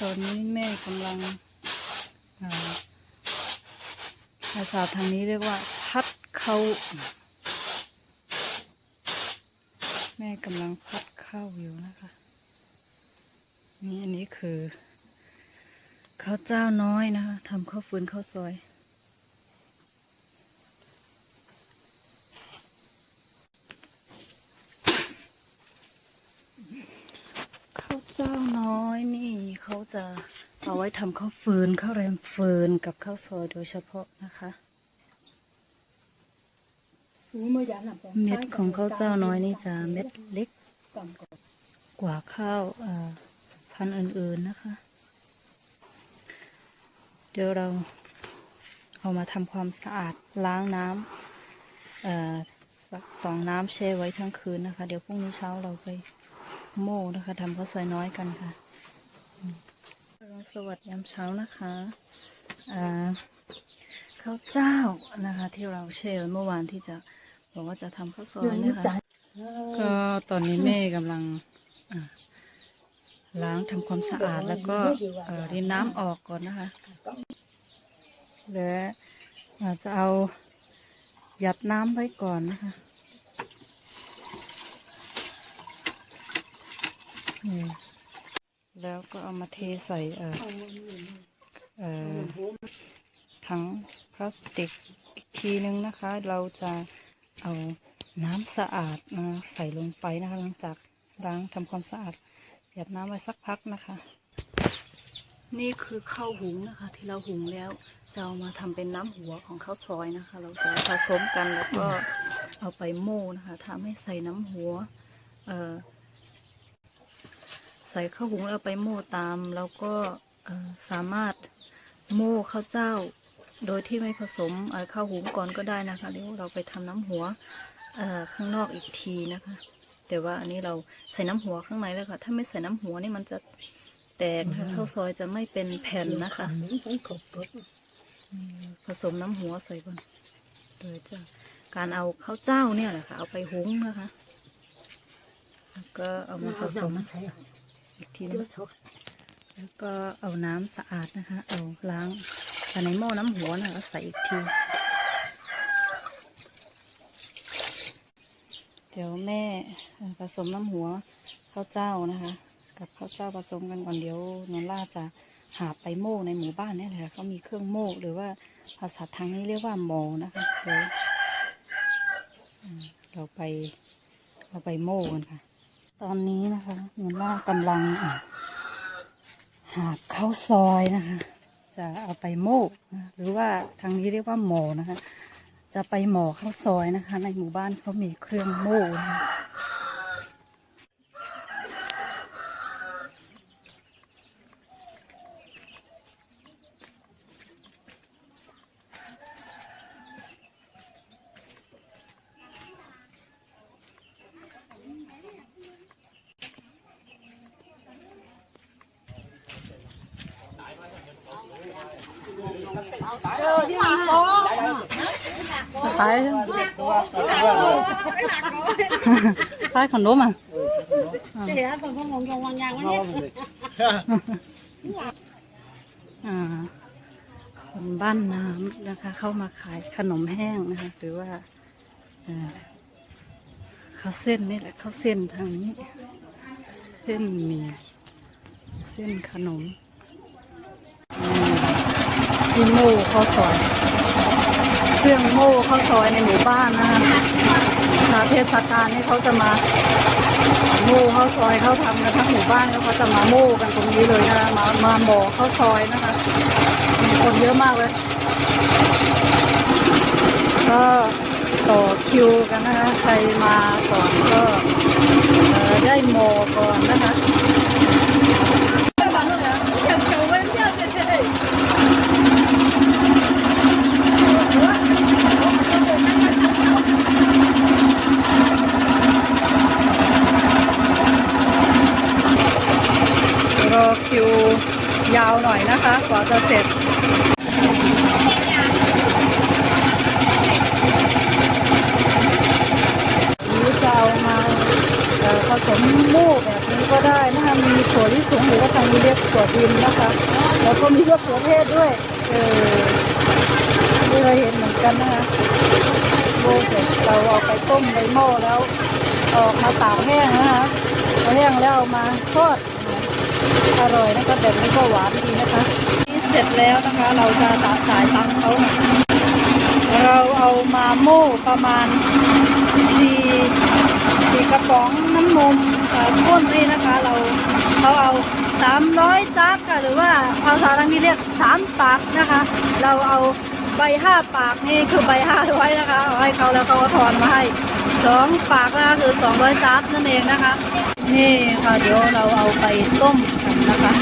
ตอนนี้แม่กำลังอาภาษาทางนี้เรียกว่า พัดเข้า แม่กำลังพัดเข้าอยู่นะคะ นี่อันนี้คือข้าวเจ้าน้อยนะคะทำข้าวฟืนข้าวซอย ข้าวเจ้าน้อยนี่เขา จะเอาไว้ทำข้าวฟืนข้าวแรมฟืนกับข้าวซอยโดยเฉพาะนะคะเม็ดของข้าวเจ้าน้อยนี่จะเม็ดเล็กกว่าข้าวเอ่อพันธุ์อื่นๆนะคะ เดี๋ยวเราเอามาทำความสะอาดล้างน้ำเอ่อสักสองน้ำแช่ไว้ทั้งคืนนะคะ เดี๋ยวพรุ่งนี้เช้าเราไปโม่นะคะทำข้าวซอยน้อยกันค่ะอืม สวัสดียามเช้านะคะอ่าข้าวเจ้านะคะ ที่เราแช่ไว้เมื่อวานที่จะบอกว่าจะทำข้าวซอยนะคะ ก็ตอนนี้แม่กำลังอ่าล้างทำความสะอาดแล้วก็เอ่อรินน้ำออกก่อนนะคะ และอาจจะเอาหยัดน้ำไว้ก่อนนะคะนี่ แล้วก็เอามาเทใส่เอ่อเอ่อถังพลาสติกอีกทีนึงนะคะ เราจะเอาน้ำสะอาดมาใส่ลงไปนะคะ หลังจากล้างทำความสะอาดหยัดน้ำไว้สักพักนะคะ นี่คือข้าวหุงนะคะ ที่เราหุงแล้วจะเอามาทำเป็นน้ำหัวของข้าวซอยนะคะ เราจะผสมกันแล้วก็เอาไปโม่นะคะทำให้ใส่น้ำหัว เอ่อ ส่ข้าวหุงแล้วเอาไปโม่ตาม แล้วก็เอ่อสามารถโม่ข้าวเจ้า โดยที่ไม่ผสมเอ่อข้าวหุงก่อนก็ได้นะคะเดี๋ยวเราไปทำน้ำหัวเอ่อข้างนอกอีกทีนะคะ แต่ว่าอันนี้เราใส่น้ำหัวข้างในแล้วค่ะ ถ้าไม่ใส่น้ำหัวนี่มันจะแตกนะคะข้าวซอยจะไม่เป็นแผ่นนะคะอืมผสมน้ำหัวใส่ก่อนโดยจะการเอาข้าวเจ้าเนี่ยแหละค่ะ เอาไปหุงนะคะ แล้วก็เอามาผสม อีกทีนึงแล้วก็เอาน้ำสะอาดนะคะ เอาล้างภายในหม้อน้ำหัวนะคะใส่อีกที เดี๋ยวแม่เอ่อผสมน้ำหัวข้าวเจ้านะคะ กับข้าวเจ้าผสมกันก่อนเดี๋ยวนนล่าจะหาไปโม่ในหมู่บ้านเนี่ยแหละเขามีเครื่องโม่หรือว่าภาษาทางนี้เรียกว่าหมอนะคะเดี๋ยวอืมเราไปเราไปโม่กันค่ะ ตอนนี้นะคะนนล่ากำลังหาข้าวซอยนะคะ จะเอาไปโม่หรือว่าทางนี้เรียกว่าหมอนะคะ จะไปหมอข้าวซอยนะคะ ในหมู่บ้านเขามีเครื่องโม่นะคะ ขายขายขนมอะเดี๋ยวผมก็งงงวางยางวันนี้อ่าคนบ้านน้ำนะคะ เข้ามาขายขนมแห้งนะคะ หรือว่าข้าวเส้นนี่แหละข้าวเส้นทางนี้ เส้นมีเส้นขนมที่โม่ข้าวซอย เครื่องโม่ข้าวซอยในหมู่บ้านนะคะเทศกาลนี่เขาจะมาโม่ข้าวซอยเขาทำกันทั้งหมู่บ้านแล้วเขาจะมาโม่กันตรงนี้เลยนะคะมามาหมอข้าวซอยนะคะมีคนเยอะมากเลย ก็ต่อคิวกันนะคะใครมาก่อนก็ได้โมก่อนนะคะ รอ คิวยาวหน่อยนะคะกว่าจะเสร็จนี้จะเอามาผสมโม่แบบนี้ก็ได้นะคะมีถั่วลิสงหรือว่าทางนี้เรียกถั่วดินนะคะ แล้วก็มีเขือเทศด้วย เออไม่เคยเห็นเหมือนกันนะคะโบเสร็จเราเอาไปต้มในหม้อแล้ว ออกมาตากแห้งนะคะแห้งแล้วเอามาทอด อร่อยนะคะแบบนี้ก็หวานดีนะคะนี่เสร็จแล้วนะคะเราจะตัดสายตังเขาเราเอามาโม่ประมาณสี่สี่กระป๋องน้ำนมสายข้นนี่นะคะ เราเขาเอาสามร้อยจักค่ะหรือว่าภาษาทางนี้เรียกสามปากนะคะ เราเอา ใบห้าปากนี่คือใบห้าร้อยนะคะเอาให้เขาแล้วเขาก็ทอนมาให้สองปากนะคะคือสองร้อยจับนั่นเองนะคะ นี่ค่ะเดี๋ยวเราเอาไปต้มกันนะคะ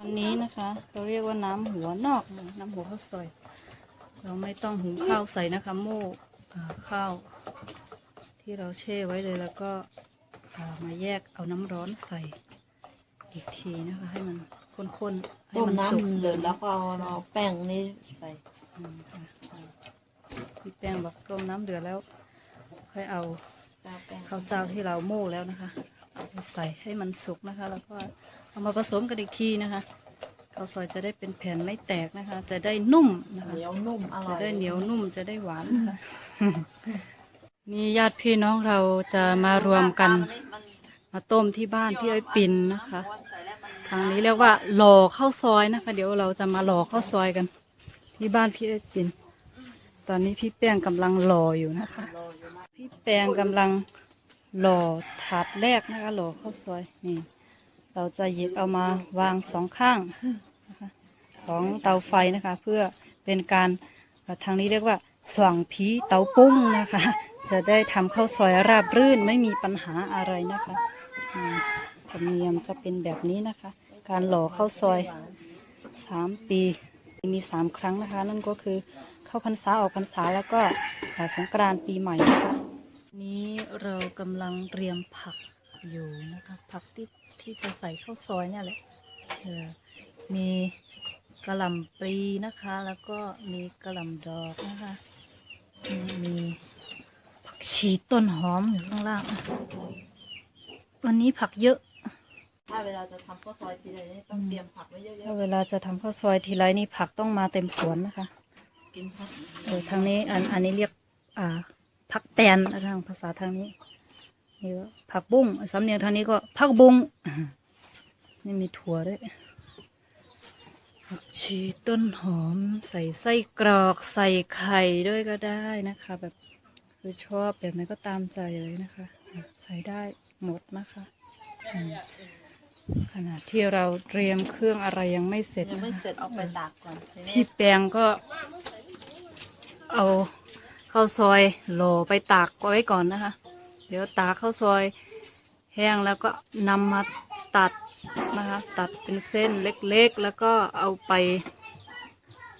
อันนี้นะคะเราเรียกว่าน้ำหัวนอกน้ำหัวข้าวซอย เราไม่ต้องหุงข้าวใส่นะคะโม่อ่าข้าว ที่เราแช่ไว้เลยแล้วก็อ่ามาแยกเอาน้ำร้อนใส่อีกทีนะคะ ให้มันข้นๆให้ต้มมันสุกน้ำเดือดแล้วก็เอาเอาแป้งนี่ใส่อืมค่ะ พี่แป้งบอกต้มน้ำเดือดแล้ว ค่อยเอาเจ้าแป้งข้าวเจ้าที่เราโม่แล้วนะคะเอาไปใส่ให้มันสุกนะคะ แล้วก็เอามาผสมกันอีกทีนะคะข้าวซอยจะได้เป็นแผ่นไม่แตกนะคะ จะได้นุ่มนะคะเหนียวนุ่มอร่จะอยได้เหนียวนุ่มจะได้หวานนะคะนี่ญาติพี่น้องเราจะมารวมกันมาต้มที่บ้านพี่อ้อยปินนะคะ ทางนี้เรียกว่าหล่อข้าวซอยนะคะ เดี๋ยวเราจะมาหล่อข้าวซอยกัน ที่บ้านพี่อ้อยปิน ตอนนี้พี่แป้งกำลังหล่ออยู่นะคะ พี่แปงกำลังหล่อถาดแรกนะคะหล่อข้าวซอยนี่ เราจะหยิบเอามาวางสองข้างนะคะของเตาไฟนะคะ เพื่อเป็นการทางนี้เรียกว่าส่องผีเตาปุ้งนะคะ จะได้ทำข้าวซอยราบรื่นไม่มีปัญหาอะไรนะคะธรรมเนียมจะเป็นแบบนี้นะคะ การหล่อข้าวซอยสามปี มีสามครั้งนะคะ นั่นก็คือเข้าพรรษาออกพรรษาแล้วก็อ่าสงกรานต์ปีใหม่นะคะนี้เรากำลังเตรียมผักอยู่นะคะผักที่ที่จะใส่ข้าวซอยเนี่ยแหละมีกระหล่ำปลีนะคะ แล้วก็มีกระหล่ำดอกนะคะ มีผักชีต้นหอมอยู่ข้างล่าง วันนี้ผักเยอะ ถ้าเวลาจะทำข้าวซอยทีไรนี่ต้องเตรียมผักไว้เยอะถ้าเวลาจะทำข้าวซอยทีไรนี่ผักต้องมาเต็มสวนนะคะๆ กินผักเออทางนี้อันอันนี้เรียก อ่าผักแตนทางภาษาทางนี้นี่ว่าผักบุ้งสำเนียงทางนี้ก็ผักบุ้งนี่มีถั่วด้วยผักชีต้นหอมใส่ไส้กรอกใส่ไข่ด้วยก็ได้นะคะ แบบคือชอบแบบไหนก็ตามใจเลยนะคะ ใส่ได้หมดนะคะ อืม ขณะที่เราเตรียมเครื่องอะไรยังไม่เสร็จยังนะไม่คะเสร็จเอาไปตากก่อนทีนี้พี่แปงก็ เอาข้าวซอยโหลไปตากไว้ก่อนนะคะ เดี๋ยวตากข้าวซอยแห้งแล้วก็นำมาตัดนะคะ ตัดเป็นเส้นเล็กๆ แล้วก็เอาไป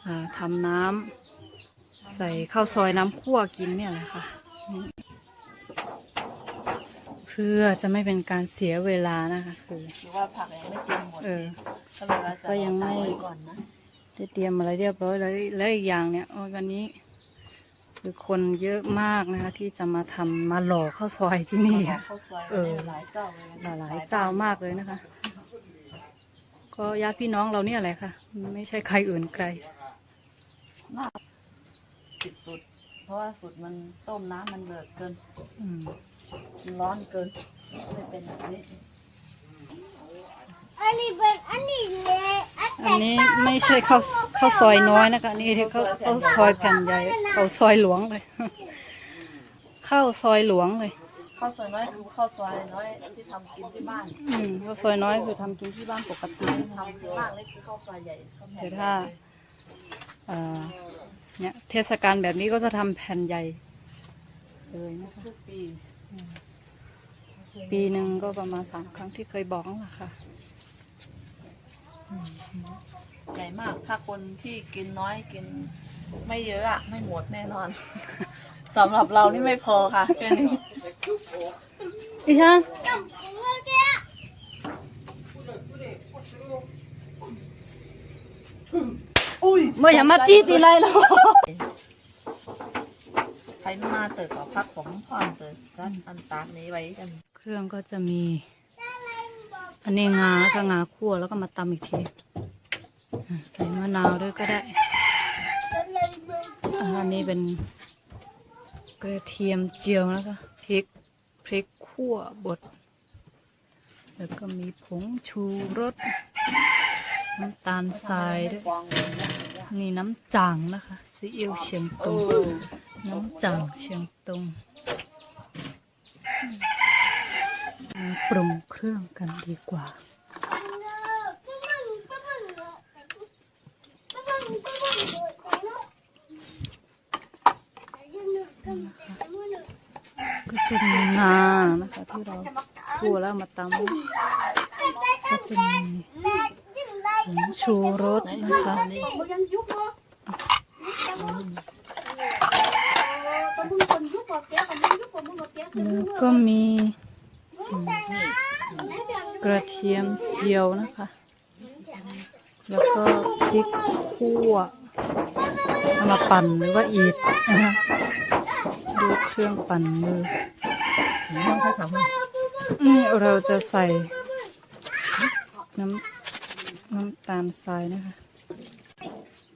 อ่าทำน้ำใส่ข้าวซอยน้ำคั่วกินเนี่ยแหละค่ะนี่ เพื่อจะไม่เป็นการเสียเวลานะคะคือหรือว่าผักยังไม่เตรียมหมดเออ ก็เลยว่าจะก็ยังไม่ เอาตากว้ก่อนนะได้เตรียมอะไรเรียบร้อยแล้วแล้วอีกอย่างเนี่ยโอ้ยวันนี้ คือคนเยอะมากนะคะ ที่จะมาทำมาหล่อข้าวซอยที่นี่ค่ะ ข้าวซอยเออ หลายเจ้าเลยนะหลายๆเจ้ามากเลยนะคะ ก็ญาติพี่น้องเราเนี่ยแหละค่ะ ไม่ใช่ใครอื่นไกลติดสุด เพราะว่าสุดมันต้มน้ำมันเดือดเกินอืม มันร้อนเกินไม่เป็นแบบนี้ อันนี้เป็นอันนี้เละอันอันนี้ไม่ใช่ข้าวข้าวซอยน้อยนะคะอันนี่ที่ข้าวข้าวซอยแผ่นใหญ่ข้าวซอยหลวงเลย ข้าวซอยหลวงเลย ข้าวซอยน้อยคือข้าวซอยน้อยที่ทำกินที่บ้านอืมข้าวซอยน้อยคือทำกินที่บ้านปกติทำที่บ้านเล็กคือข้าวซอยใหญ่ข้าวแผ่นแต่ถ้าเอ่อเนี่ยเทศกาลแบบนี้ก็จะทำแผ่นใหญ่เลยนะคะ ทุกปี ปีหนึ่งก็ประมาณสามครั้งที่เคยบอกนั่นแหละค่ะ ใหญ่มาก ถ้าคนที่กินน้อยกินไม่เยอะอะไม่หมดแน่นอน สำหรับเรานี่ไม่พอค่ะแค่นี้อีช่างอุ้ยเมื่ออย่ามาจี้ตีไรแล้วใครไม่มาเติร์กับพักผมพร้อมเติร์กันอันตากนี้ไว้กันเครื่องก็จะมี อันนี้งาแล้วก็งาคั่วแล้วก็มาตำอีกทีใส่มะนาวด้วยก็ได้ อันนี้เป็นกระเทียมเจียวนะคะพริกพริกคั่วบด แล้วก็มีผงชูรสน้ำตาลทรายด้วย นี่น้ำจ่างนะคะซีอิ๊วเชียงตุง น้ำจ่างเชียงตุงมาปรุงเครื่องกันดีกว่าก็จะมีงานะคะที่เราคั่วแล้วมาตำก็จะมีผงชูรสนะคะ ก็มีกระเทียมเจียวนะคะ แล้วก็พริกคั่วเอามาปั่นหรือว่าอีดนะคะดูเครื่องปั่นมือนี่เราจะใส่น้ำน้ำตาลทรายนะคะ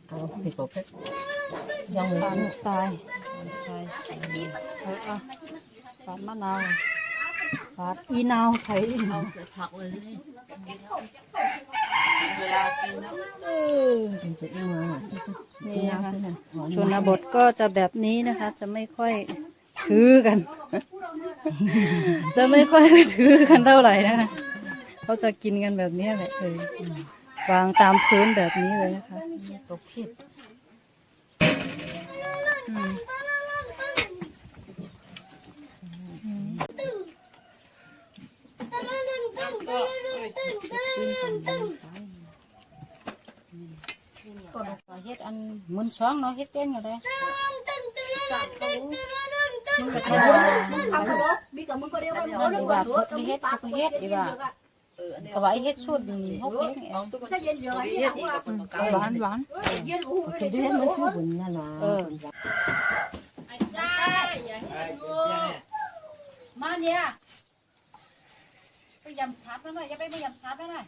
เอาผิดตัวเพชรยังไม่ตาลรู้ทราย ทรายแล้วก็ปาดมะนาวปาดอีนาวใส่อีกเอาใส่ผักเลยนี่เวลากินนะเออนี่นะคะชนบทก็จะแบบนี้นะคะ จะไม่ค่อยถือกัน จะไม่ค่อยถือกันเท่าไหร่นะคะเขาจะกินกันแบบนี้แหละเออวางตามพื้นแบบนี้เลยนะคะตัวเพชรอืมอืมก็เฮ็ดอันมุนช่องเนาะตกันเลยมึงก็ทำดีว่าพุทธเฮ็ดพุทธเฮ็ดดีว่าเอออันนี้ก็ว่าเฮ็ดสุดหกเฮ็ดน้องตุ๊กตาเย็นๆอีกกับ คนเก่าหวานหวานเคยเฮ็ดมันคือบุญนั่นน่ะ เออ มาเนี่ย ไปยำชัดแล้วหน่อยอย่าไปไปยำชัดแล้วหน่อย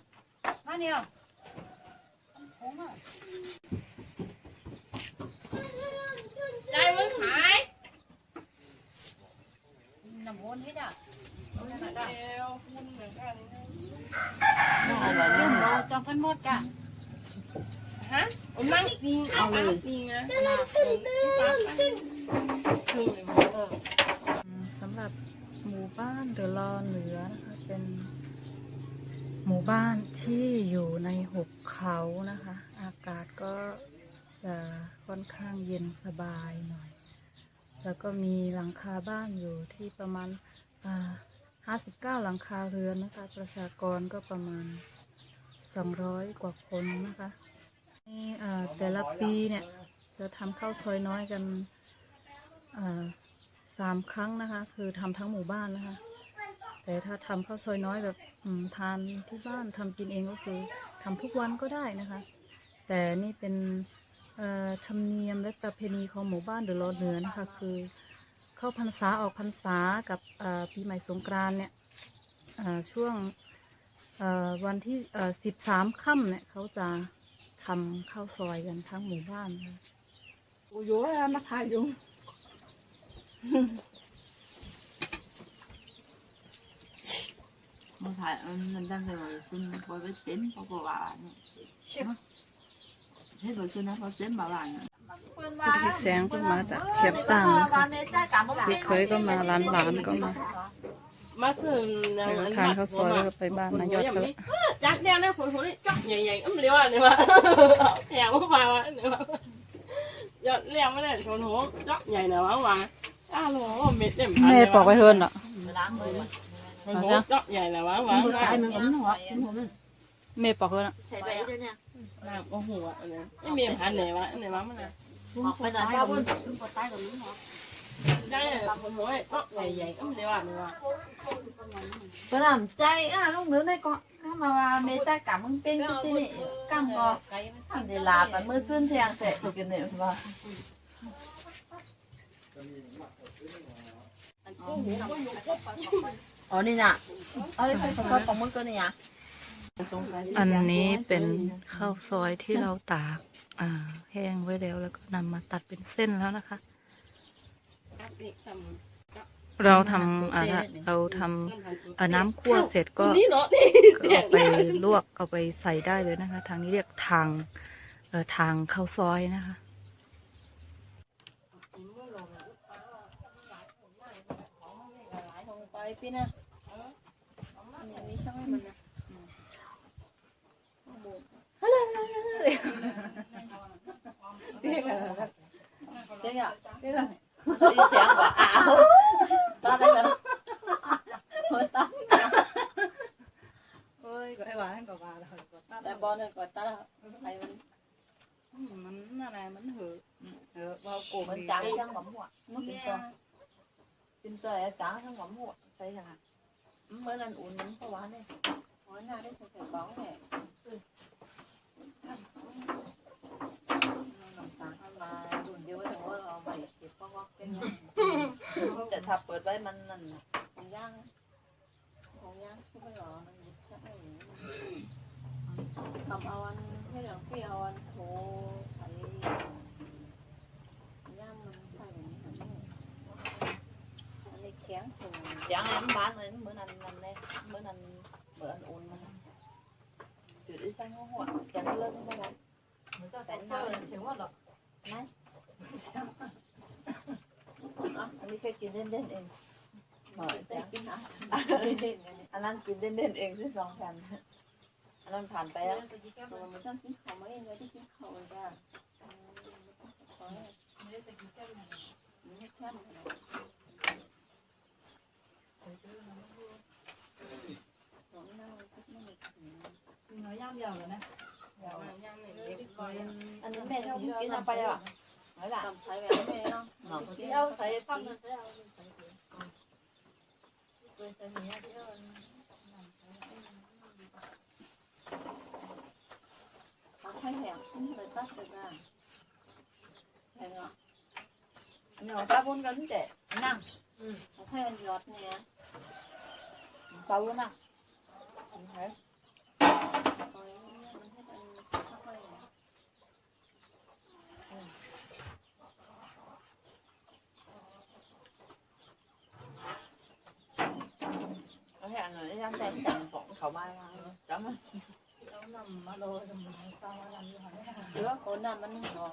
มาเนี่ยผงอะใจมันหายน้ำวนเฮ็ดอะเอวคุณเหมือนกันอะไรเนี่ยโลจอมกันหมดกะฮะผมนั่งปิงเอาเลยปิงนะนะเออปาไปคืออืมสำหรับ หมู่บ้านเดอะลอเหนือนะคะเป็นหมู่บ้านที่อยู่ในหุบเขานะคะ อากาศก็จะค่อนข้างเย็นสบายหน่อย แล้วก็มีหลังคาบ้านอยู่ที่ประมาณห้าสิบเก้าหลังคาเรือนนะคะ ประชากรก็ประมาณสองร้อยกว่าคนนะคะนี่อ่าแต่ละปีเนี่ยจะทำข้าวซอยน้อยกันอ่า สามครั้งนะคะ คือทำทั้งหมู่บ้านนะคะ แต่ถ้าทำข้าวซอยน้อยแบบอืทานที่บ้านทำกินเองก็คือทำทุกวันก็ได้นะคะ แต่นี่เป็นธรรมเนียมและประเพณีของหมู่บ้านเดอะรอเหนือนะคะ คือเข้าพรรษาออกพรรษากับปีใหม่สงกรานเนี่ยช่วงวันที่สิบสามค่ำเนี่ยเขาจะทำข้าวซอยกันทั้งหมู่บ้านนะคะโอ้ยมาทายอยู่ มาถ่ายอันนั้นได้เลยคุณพอไปเต้นเขาก็ว่าเนี่ยเฮ้ยเราชนะเขาเต้นมาว่าเนี่ยพี่แสงก็มาจากเชียบตางนะคะพี่เคยก็มาร้านหลานก็มามาซื้อทานข้าวซอยแล้วก็ไปบ้านนายอดก็จักแดงได้คนคนนี้จักใหญ่ๆอ้ำเลี้ยวอะเนี่ยมาแถวมาวะเนี่ยมายอดเลี้ยวไม่ได้คนหัวจักใหญ่นะวะวะ อ้าวว่าเม็ดเต็มแม่ปอกไว้เฮิรนเหรอล้างมือเอาจ้ะจักใหญ่นะวะวะมันตายมันก็มันหัวแม่ปอกเฮิรนอะใส่ไปด้วยเนี่ยน้ำโอ้โหอะเนี่ยไม่มีพันไหนวะไหนวะมันอะออกไปหน่อยเจ้าบุญตายกับมันหัวได้คนหัวจักใหญ่ๆอ้ำเลี้ยวอะเนี่ยก็นำใจอะลูกเนื้อได้ก็ถ้ามาว่าเมตากะมึงเป็นที่นี่กังก็ทำเวลาไปมือซึ้นเทียงเสร็จถูกกันเนี่ยว่า อ๋อนี่น่ะเอาเลยใส่กระเพาะของมึงก็นี่อะอันนี้เป็นข้าวซอยที่เราตากอ่าแห้งไว้แล้วแล้วก็นำมาตัดเป็นเส้นแล้วนะคะนี่ทเราทำอ่าเราทำำอ่าน้ำคั่วเสร็จก็นี่เนาะนี่ก็เอาไปลวกเอาไปใส่ได้เลยนะคะ ทางนี้เรียกทางเอ่อทางข้าวซอยนะคะ ไปพี่นะอันนี้ช่างให้มันนะเด็กอะเด็กอะเด็กอะเสียงว่าอ้าวตาได้แล้วโอ้ตาเอ้ยก็ ให้ว่าให้ก็ว่าแล้วก็ตัดแต่บอลเนี่ยก็ตาไอ้มันมันอะไรมันเหอะเออว่าโกงมันดีจางช่างหวานหัวมันเป็นตัวเป็นตัวจางช่างหวานหัวใช่ไหมเมื่อนั้นอุ่นมันเพราะว่าเนี่ยหัวหน้าได้ใส่ใส่บ้องเนี่ยมาดุนเดียวแต่ว่าเราไม่เก็บก็ว่าเป็นแต่ถ้าเปิดไว้มันนั่นของย่างของย่างใช่ไหมหรอมันใช่ทำเอาอันให้เราพี่เอาอันโถใส่ย่างมันใส่แบบนี้ค่ะอันนี้แข็ง สูงย่างอันบ้านเลยเหมือนอันนั้นเลยเหมือนอันเหมือนอันอุ่นมันจุดที่ใส่หัวแข็งเลิกไม่ได้เหมือนจะใส่เสื้อเสียง ว่าหรอกอันนี้แค่กินเล่นๆเองหน่อยจ้ะอันนั้นกินเล่นๆเองที่สองแผ่นอันนั้นผ่า นไปแล้วมันต้องกินข้าวไหมเลยที่กินข้าวจ้ะไม่แค่สองหน้าไม่ได้กินน้อ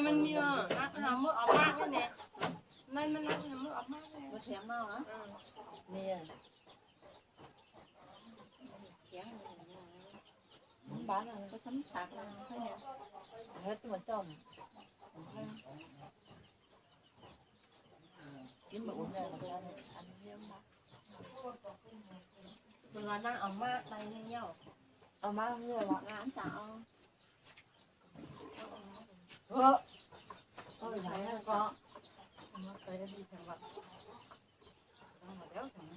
ยย่ำยาวเลยนะ อันนี้แม่ชอบกินเอาไปอ่ะไหนล่ะใช้แบบแม่เนาะหนอที่เอาใส่ปั๊บมันจะเอาใส่ถุงใส่เนี้ยที่เอาตัดให้แห้งใส่ตัดใส่บ้างแห้งอ่ะอันนี้ตาบุญกันเด็นั่งให้มันยอดเนี่ยตาบุญนั่งเฮ้ย có thể là nó đang xem chẳng phỏng khẩu mai mà chấm á แล้วนำมาโรยทำมันเศร้าอะไรอยู่ค่ะ chứa khổ namมันngỏ nó miêu ở đây mình gọi cái nói gì đó một phòng rồi hỏi dám gì đâu ในมันมีอ่ะนักทำมือออกมากเนี่ยในมันนักทำมือออกมากเลย có thèm mau hả miêu chén bán là có sắm sạc là thấy nè hết mà chồng kiếm mà uống ra là ăn miếng mà เวลานั่งออกมากในเงี้ย เอามาเมื่อวานงานสาว เออเออไหนก็มาเคยได้ดีจังหวัดมาแล้วถึง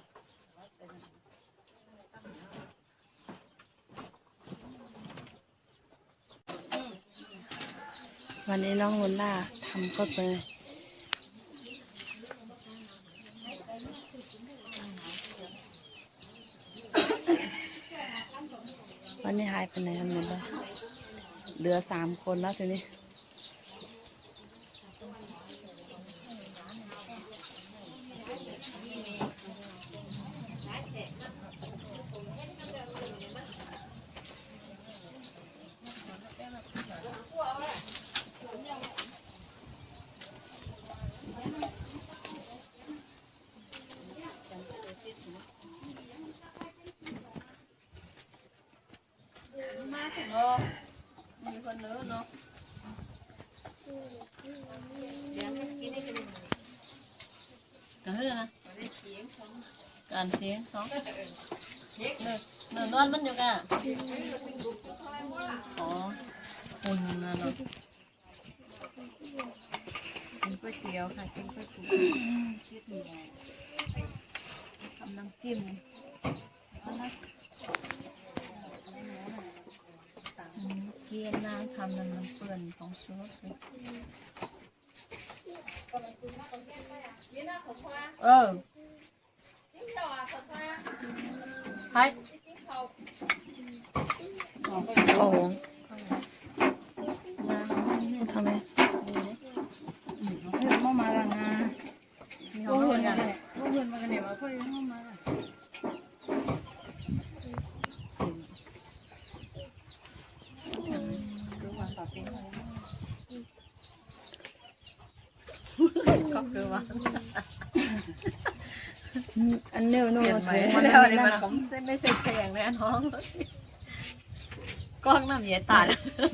วันนี้น้องลุนล่าทำข้าวซอยวันนี้หายไปไหนกันหมดแล้วเหลือสามคนแล้วทีนี้ เนาะมีคนเนื้อเนาะกันเท่านั้นนะการเสียงสองเนื้อเนื้อนอนมันอยู่กันอ๋ออุ่นนะเนาะกินก๋วยเตี๋ยวค่ะกินก๋วยเตี๋ยวคิดหน่อยทำน้ำจิ้มเกียนน้ำทำมันมันเปื่อนของชูรสเลยเออ ไปโอ้โหทำไมเพื่อนมาละนะพวกหัวเพื่อนมากันเนี่ยว่าพ่อยังมาละคือว่าปะปิ้งก็คือว่า อันเนี้ยโน่เห็นนไหมเถอะแล้วนี่มันของไม่ใช่เพลงแน่น้องกล้องน้ำเย็นตาด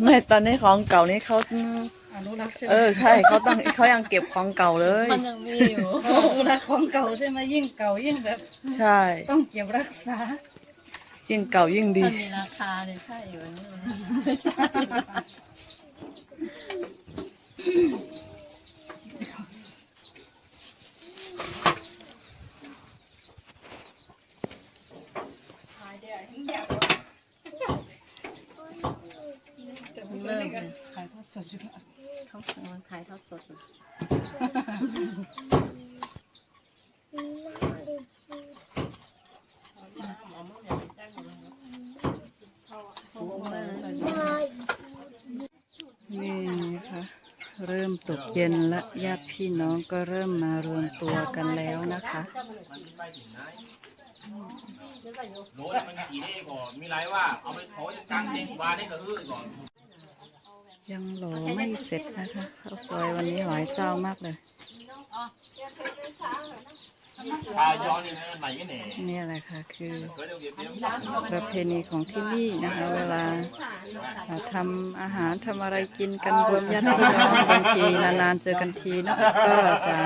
ไม่ตอนนี้ของเก่านี้เขาอนุรักษ์ใช่ไหมเออใช่เขาต้องเขายังเก็บของเก่าเลย มันยังมีอยู่ อนุรักษ์ของเก่าใช่ไหมยิ่งเก่ายิ่งแบบใช่ ต้องเก็บรักษายิ่งเก่ายิ่งดีมันมีราคาเลยใช่อยู่นี่ เริ่มขายทอดสดอยู่แล้วเขากำลังขายทอดสดอยู่โอ้โหนี่นะคะ เริ่มตกเย็นและญาติพี่น้องก็เริ่มมารวมตัวกันแล้วนะคะโน้ตมันกี่ได้ก่อนมีไรว่า เอาไปเผาจะกลางเจงวานได้ก็ฮือก่อน ยังโหลไม่เสร็จนะคะข้าวซอยวันนี้หลายเจ้ามากเลยปลาย้อนนี่นะไหนกันแหน่นี่แหละค่ะคือก็เดี๋ยวเดี๋ยวเดี๋ยวประเพณีของที่นี่นะคะเวลาอ่าทำอาหารทำอะไรกินกันรวมญาติพี่น้องบางทีนานๆเจอกันทีเนาะก็จะ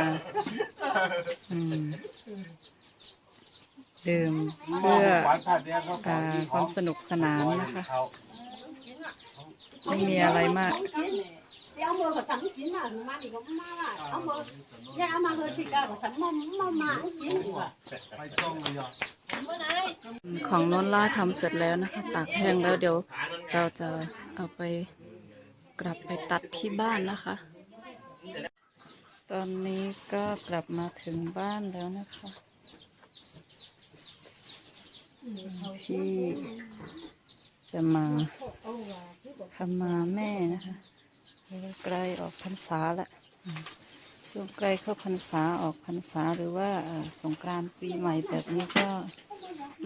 อืมดื่มเพื่ออ่าความสนุกสนานนะคะ ไม่มีอะไรมาก เอามือกับฉันกินมามาดิก็มาละเอามือเนี่ยเอามาเลยที่กากับฉันมามามากินดีกว่าของโน้นล่าทำเสร็จแล้วนะคะตากแห้งแล้วเดี๋ยวเราจะเอาไปกลับไปตัดที่บ้านนะคะ ตอนนี้ก็กลับมาถึงบ้านแล้วนะคะที่ จะมาทำมาแม่นะคะใกล้ออกพรรษาแล้วมช่วงใกล้เข้าพรรษาออกพรรษาหรือว่าสงกรานต์ปีใหม่แบบนี้ก็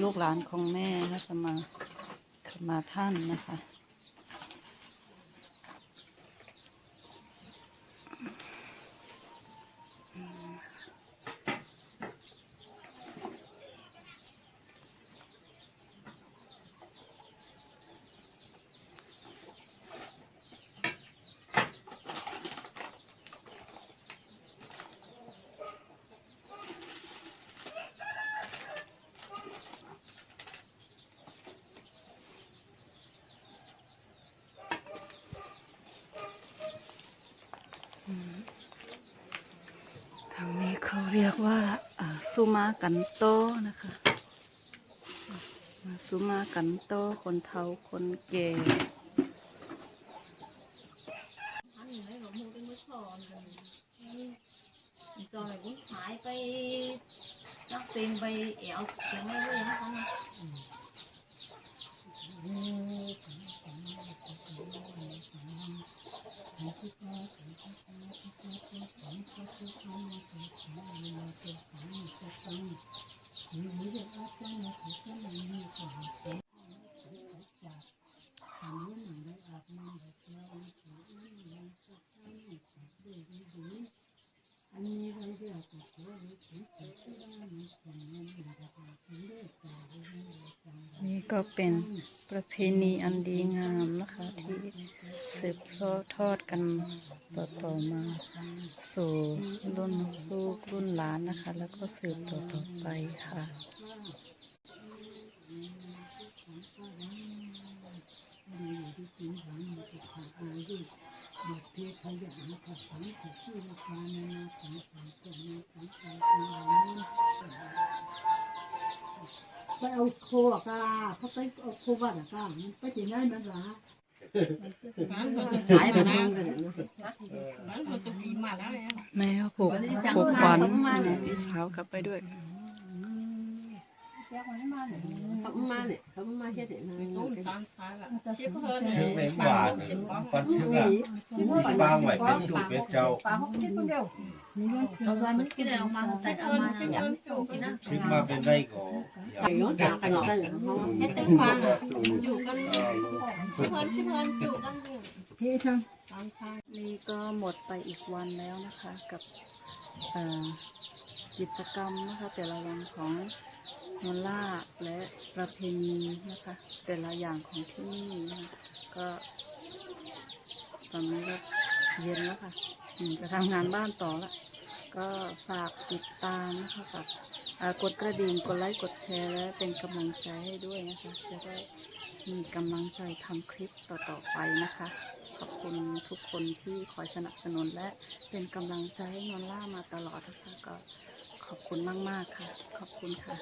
ลูกหลานของแม่ก็จะมาขมาท่านนะคะ ทางนี้เขาเรียกว่าอ่าสุ มากันโตนะคะ มาซูมากันโตคนเฒ่าคนแก่จอยวุ้นสายไปนักเต็มไปเอวเต็มไม่รู้นะคะ นี่ก็เป็นประเพณีอันดีงามนะคะ ที่สืบทอดกัน ต่อมาสู่รุ่นลูกรุ่นหลานนะคะ แล้วก็สืบต่อๆไปค่ะไปเอาโคอะกาเขาไปเอาโคบัตรอะกาไปที่ไหนนั่นล่ะ ขายแบบนั้นกันนะแม่ผูกผูกขวัญพี่สาวกลับไปด้วยเขามาเนี่ยเขามาเฮ็ดเนี่ยนะชิบเพิ่นชื่อไม่หวานฟันชื่ออะบางไหวเป็นจุกเป็นเจ้าเราวันกินอะไรออกมาใส่เอามา ชิบอย่างเพิ่นสูกินนะชื่อมาเป็นได้ก่อไอ้น้องจากกันกันเขาเฮ็ดแต่ฟังอะอยู่กันชิบเพิ่นชิบเพิ่นอยู่กันอยู่นี่ก็หมดไปอีกวันแล้วนะคะ กับเอ่อกิจกรรมนะคะ แต่ละวันของนนล่าและประเพณีนะคะ แต่ละอย่างของที่นี่นะคะก็ตอนนี้ก็เย็นแล้วค่ะอืมจะทำงานบ้านต่อละก็ฝากติดตามนะคะฝากเอ่อกดกระดิ่งกดไลค์กดแชร์และเป็นกำลังใจให้ด้วยนะคะจะได้ มีกำลังใจทำคลิปต่อๆไปนะคะ ขอบคุณทุกคนที่คอยสนับสนุนและเป็นกำลังใจให้นนล่ามาตลอดนะคะก็ขอบคุณมากๆค่ะ ขอบคุณค่ะ